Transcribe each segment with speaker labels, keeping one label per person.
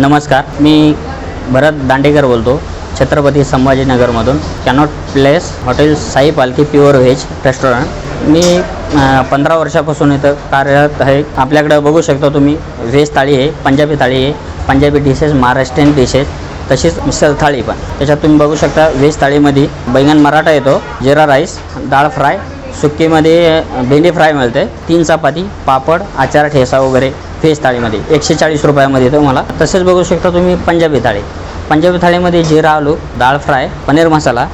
Speaker 1: नमस्कार मी भरत दांडेकर बोलतो Chhatrapati संभाजीनगरमधून. Connaught Place hotel Sai Palkhi pure veg restaurant मी पंधरा वर्षापासून इथं कार्यरत आहे. आपल्याकडं बघू शकता तुम्ही व्हेज थाळी आहे पंजाबी थाळी आहे पंजाबी डिशेस महाराष्ट्रीयन डिशेस तशीच मिसळ थाळी पण. त्याच्यात तुम्ही बघू शकता व्हेज थाळीमध्ये बैंगन मराठा येतो जिरा राईस डाळ फ्राय सुक्कीमध्ये भेंडी फ्राय मिळते. तीन चपाती पापड आचार ठेसा वगैरे व्हेज थाळीमध्ये. एकशे चाळीस रुपयामध्ये येतो मला. तसेच बघू शकता तुम्ही पंजाबी थाळी. पंजाबी थाळीमध्ये जिरा आलू डाळ फ्राय पनीर मसाला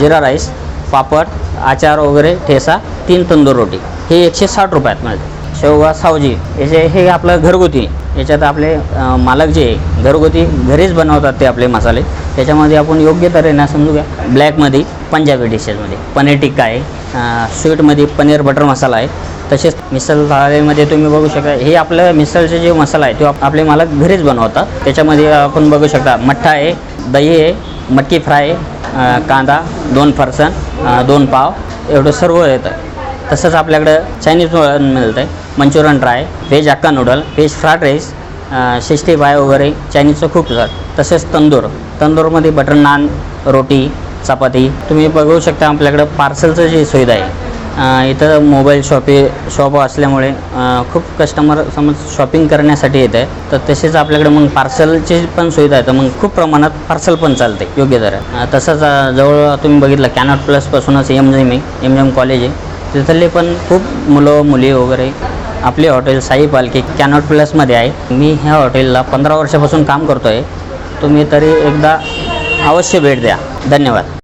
Speaker 1: जिरा राईस पापड आचार वगैरे ठेसा तीन तंदूर रोटी. हे एकशे साठ रुपयात मिळते. शेवगा सावजी याचे हे आपलं घरगुती याच्यात आपले मालक जे आहे घरगुती घरीच बनवतात ते आपले मसाले त्याच्यामध्ये आपण योग्य तऱ्हेनं समजू घ्या. ब्लॅकमध्ये पंजाबी डिशेसमध्ये पनीर टिक्का आहे स्वीटमध्ये पनीर बटर मसाला आहे. तसेच मिसळ थाळीमध्ये तुम्ही बघू शकता हे आपलं मिसळचे जे मसाला आहे तो आप- आपले मालक घरीच बनवतात. त्याच्यामध्ये आपण बघू शकता मठ्ठा आहे दही आहे मटकी फ्राय आहे, कांदा दोन फरसन दोन पाव एवढं सर्व येतं. तसंच आपल्याकडं चायनीज मिळतं आहे मंचुरियन ड्राय व्हेज अक्का noodle veg fried rice sixty five वगैरे चायनीजचं खूप जात तसेच तंदूर. तंदूरमध्ये बटर नान रोटी चपाती. तुम्ही बघू शकता आपल्याकडं पार्सलचं जी सुविधा आहे इथं मोबाईल शॉपी शॉप असल्यामुळे खूप कस्टमर समज शॉपिंग करण्यासाठी येत आहे तर तसेच आपल्याकडे मग पार्सलची पण सुविधा आहे. तर मग खूप प्रमाणात पार्सल पण चालते योग्य दर. तसंच जवळ तुम्ही बघितलं Connaught प्लसपासूनच M J M M college आहे. तिथले पण खूप मुलं मुली वगैरे आपले हॉटेल साई पालखी कॅनॉट प्लसमध्ये आहे. मी ह्या हॉटेलला पंधरा वर्षापासून काम करतो आहे तुम्ही तरी एकदा अवश्य भेट द्या. धन्यवाद.